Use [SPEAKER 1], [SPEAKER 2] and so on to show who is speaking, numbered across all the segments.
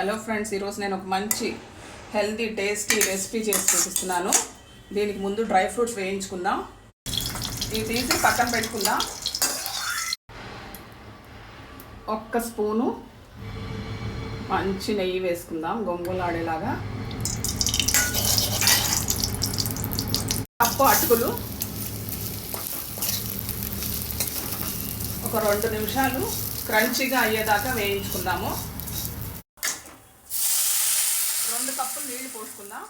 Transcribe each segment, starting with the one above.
[SPEAKER 1] Hello friends ఈరోజు నేను ఒక మంచి హెల్తీ టేస్టీ రెసిపీ చేసి చూపిస్తున్నాను. దీనికి ముందు డ్రై ఫ్రూట్స్ వేయించుకుందాం. ఇవి తీసి పక్కన పెట్టుకుందాం. ఒక్క స్పూను మంచి నెయ్యి వేసుకుందాం గొంగులాడేలాగా. కప్పు అటుకులు. ఒక రెండు నిమిషాలు క్రంచీగా అయ్యేదాకా వేయించుకుందాము. రెండు కప్పులు నీళ్ళు పోసుకుందాం.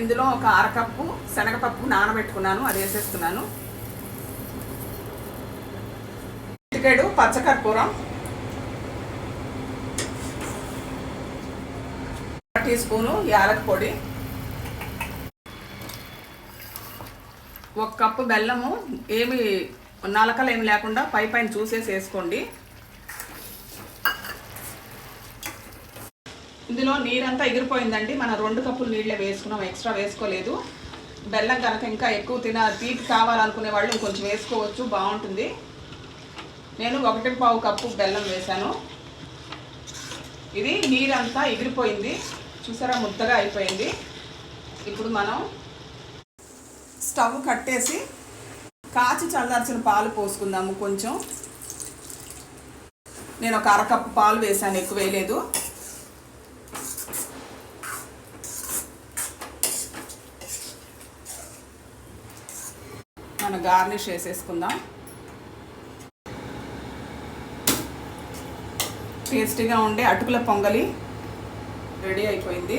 [SPEAKER 1] ఇందులో ఒక అరకప్పు శనగపప్పు నానబెట్టుకున్నాను అది వేసేస్తున్నాను. చిటికెడు పచ్చకర్పూరం. టీ స్పూను యాలక పొడి. ఒక కప్పు బెల్లము ఏమి నలకలు ఏమి లేకుండా పై పైన చూసేసి వేసుకోండి. ఇందులో నీరంతా ఎగిరిపోయిందండి. మనం రెండు కప్పులు నీళ్ళే వేసుకున్నాం. ఎక్స్ట్రా వేసుకోలేదు. బెల్లం కనుక ఇంకా ఎక్కువ తిన తీపి కావాలనుకునే వాళ్ళు కొంచెం వేసుకోవచ్చు. బాగుంటుంది. నేను ఒకటి పావు కప్పు బెల్లం వేశాను. ఇది నీరంతా ఎగిరిపోయింది. చూసారా? ముద్దగా అయిపోయింది. ఇప్పుడు మనం స్టవ్ కట్టేసి కాచి చల్లార్చిన పాలు పోసుకుందాము కొంచెం. నేను ఒక అరకప్పు పాలు వేసాను ఎక్కువ వేయలేదు. మనం గార్నిష్ వేసేసుకుందాం టేస్టీగా ఉండే అటుకుల పొంగలి రెడీ అయిపోయింది.